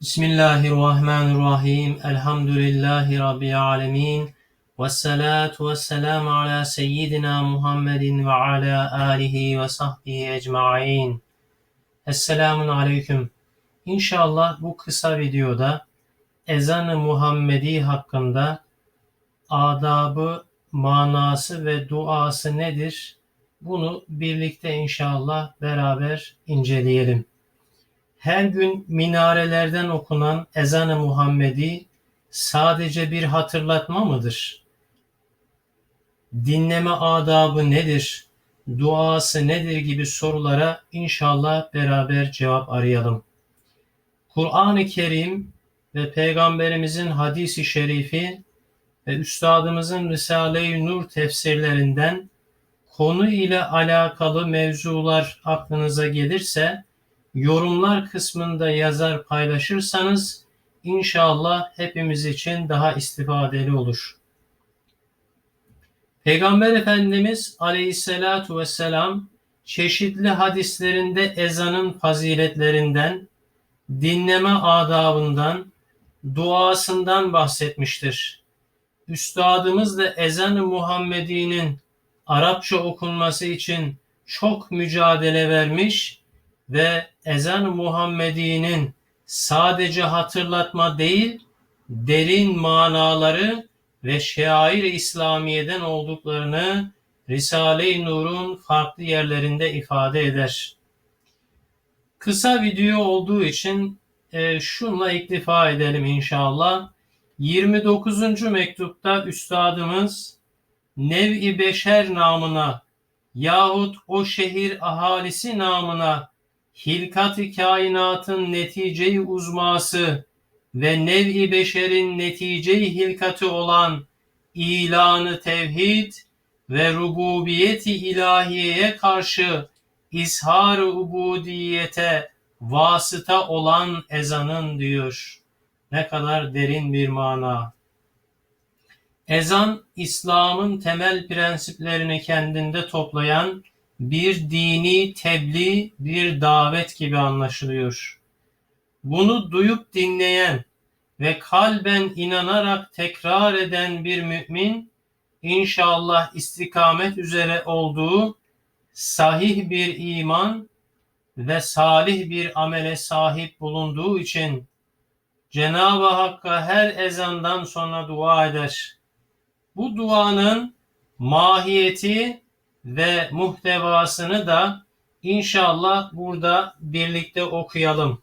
Bismillahirrahmanirrahim. Elhamdülillahi Rabbil alemin. Ve salatu ve selamu ala seyyidina Muhammedin ve ala alihi ve sahbihi ecma'in. Esselamun aleyküm. İnşallah bu kısa videoda ezan-ı Muhammedi hakkında adabı, manası ve duası nedir? Bunu birlikte inşallah beraber inceleyelim. Her gün minarelerden okunan ezan-ı Muhammedi sadece bir hatırlatma mıdır? Dinleme adabı nedir? Duası nedir gibi sorulara inşallah beraber cevap arayalım. Kur'an-ı Kerim ve Peygamberimizin hadisi şerifi ve Üstadımızın Risale-i Nur tefsirlerinden konu ile alakalı mevzular aklınıza gelirse yorumlar kısmında yazar paylaşırsanız inşallah hepimiz için daha istifadeli olur. Peygamber Efendimiz Aleyhisselatu vesselam çeşitli hadislerinde ezanın faziletlerinden, dinleme adabından, duasından bahsetmiştir. Üstadımız da ezan-ı Muhammedi'nin Arapça okunması için çok mücadele vermiş ve ezan-ı Muhammedi'nin sadece hatırlatma değil, derin manaları ve şair İslamiye'den olduklarını Risale-i Nur'un farklı yerlerinde ifade eder. Kısa video olduğu için e, şunla iktifa edelim inşallah. 29. mektupta üstadımız Nev-i Beşer namına yahut o şehir ahalisi namına hilkat-ı kainatın neticeyi uzması ve nev-i beşerin neticeyi hilkatı olan ilanı tevhid ve rububiyeti ilahiyeye karşı ishar-ı ubudiyete vasıta olan ezanın diyor. Ne kadar derin bir mana. Ezan, İslam'ın temel prensiplerini kendinde toplayan bir dini tebliğ, bir davet gibi anlaşılıyor. Bunu duyup dinleyen ve kalben inanarak tekrar eden bir mümin inşallah istikamet üzere olduğu sahih bir iman ve salih bir amele sahip bulunduğu için Cenab-ı Hakk'a her ezandan sonra dua eder. Bu duanın mahiyeti ve muhtevasını da inşallah burada birlikte okuyalım.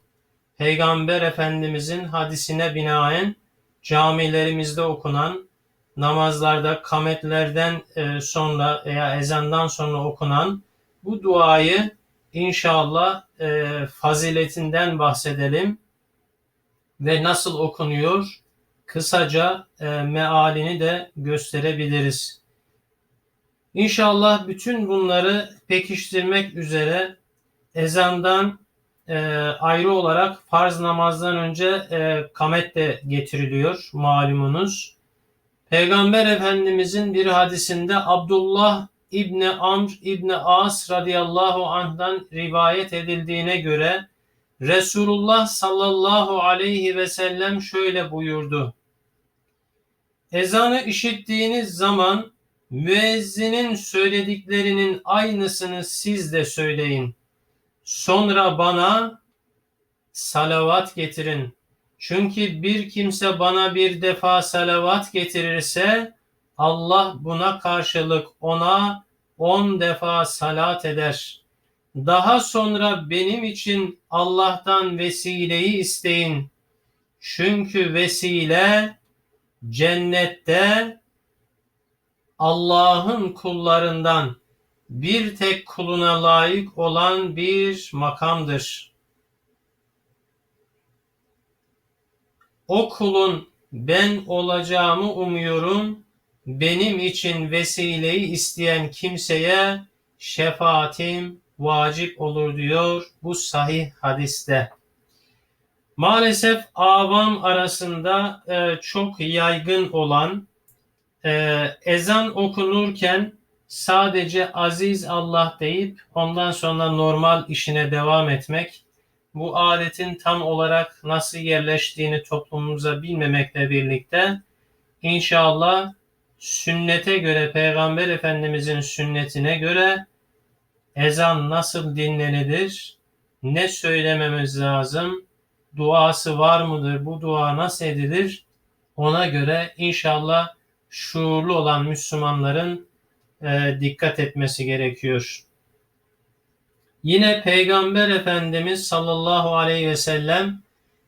Peygamber Efendimizin hadisine binaen camilerimizde okunan, namazlarda kametlerden e, sonra veya ezandan sonra okunan bu duayı inşallah e, faziletinden bahsedelim ve nasıl okunuyor kısaca e, mealini de gösterebiliriz. İnşallah bütün bunları pekiştirmek üzere ezandan e, ayrı olarak farz namazdan önce e, kamet de getiriliyor malumunuz. Peygamber Efendimizin bir hadisinde Abdullah İbni Amr İbni As radıyallahu anh'dan rivayet edildiğine göre Resulullah sallallahu aleyhi ve sellem şöyle buyurdu. Ezanı işittiğiniz zaman müezzinin söylediklerinin aynısını siz de söyleyin. Sonra bana salavat getirin. Çünkü bir kimse bana bir defa salavat getirirse Allah buna karşılık ona on defa salat eder. Daha sonra benim için Allah'tan vesileyi isteyin. Çünkü vesile cennette Allah'ın kullarından bir tek kuluna layık olan bir makamdır. O kulun ben olacağımı umuyorum. Benim için vesileyi isteyen kimseye şefaatim vacip olur diyor bu sahih hadiste. Maalesef avam arasında e, çok yaygın olan e, ezan okunurken sadece aziz Allah deyip ondan sonra normal işine devam etmek bu adetin tam olarak nasıl yerleştiğini toplumumuza bilmemekle birlikte inşallah sünnete göre Peygamber Efendimizin sünnetine göre ezan nasıl dinlenilir, ne söylememiz lazım, duası var mıdır, bu dua nasıl edilir ona göre inşallah şuurlu olan Müslümanların e, dikkat etmesi gerekiyor. Yine Peygamber Efendimiz sallallahu aleyhi ve sellem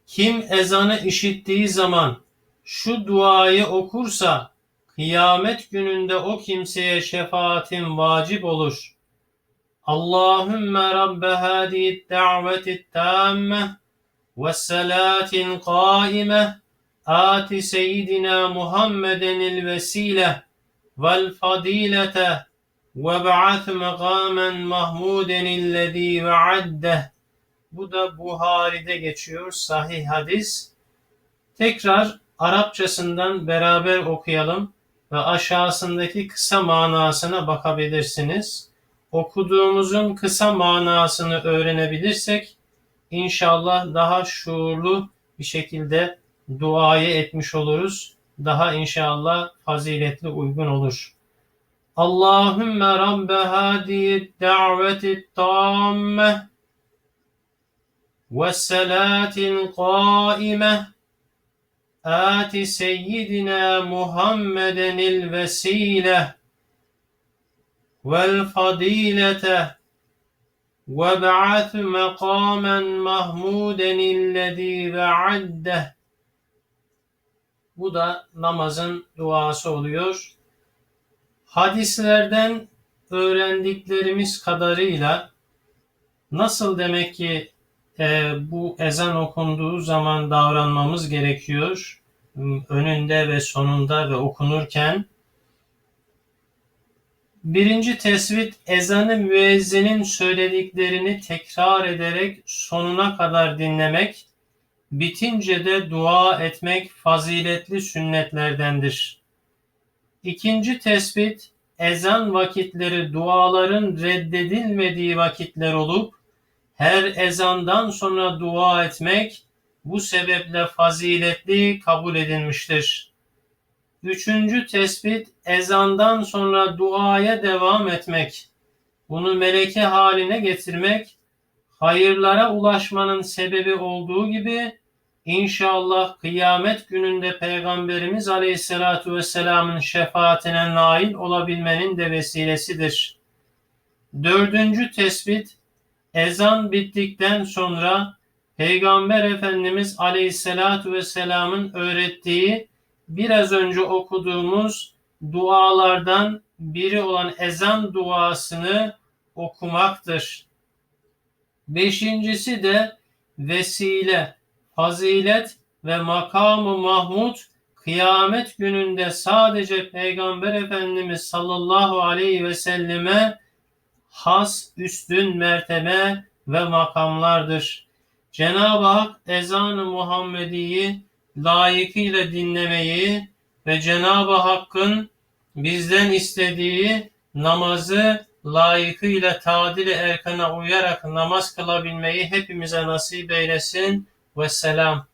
kim ezanı işittiği zaman şu duayı okursa kıyamet gününde o kimseye şefaatin vacip olur. Allahümme Rabbe hadihi da'veti tamme ve salatin kaime Muhammedenil vesile vel fadilete ve ba'ath makamen mahmuden illezî ve'addeh. Bu da Buhari'de geçiyor sahih hadis. Tekrar Arapçasından beraber okuyalım ve aşağısındaki kısa manasına bakabilirsiniz. Okuduğumuzun kısa manasını öğrenebilirsek inşallah daha şuurlu bir şekilde duayı etmiş oluruz. Daha inşallah faziletli uygun olur. Allahümme Rabbe hadihi da'veti tamme ve salatin kaime آت سيدنا محمدا الوسيلة والفضيلة وابعث مقاما محمودا الذي وعده bu da namazın duası oluyor. Hadislerden öğrendiklerimiz kadarıyla nasıl demek ki e, bu ezan okunduğu zaman davranmamız gerekiyor. Önünde ve sonunda ve okunurken. Birinci tesvit ezanı müezzinin söylediklerini tekrar ederek sonuna kadar dinlemek, bitince de dua etmek faziletli sünnetlerdendir. İkinci tespit, ezan vakitleri duaların reddedilmediği vakitler olup, her ezandan sonra dua etmek bu sebeple faziletli kabul edilmiştir. Üçüncü tespit ezandan sonra duaya devam etmek. Bunu meleke haline getirmek hayırlara ulaşmanın sebebi olduğu gibi inşallah kıyamet gününde Peygamberimiz Aleyhisselatü Vesselam'ın şefaatine nail olabilmenin de vesilesidir. Dördüncü tespit ezan bittikten sonra Peygamber Efendimiz Aleyhisselatü Vesselam'ın öğrettiği biraz önce okuduğumuz dualardan biri olan ezan duasını okumaktır. Beşincisi de vesile, fazilet ve makamı Mahmud kıyamet gününde sadece Peygamber Efendimiz sallallahu aleyhi ve selleme has üstün mertebe ve makamlardır. Cenab-ı Hak ezan-ı Muhammedi'yi layıkıyla dinlemeyi ve Cenab-ı Hakk'ın bizden istediği namazı layıkıyla tadil erkana uyarak namaz kılabilmeyi hepimize nasip eylesin. Vesselam.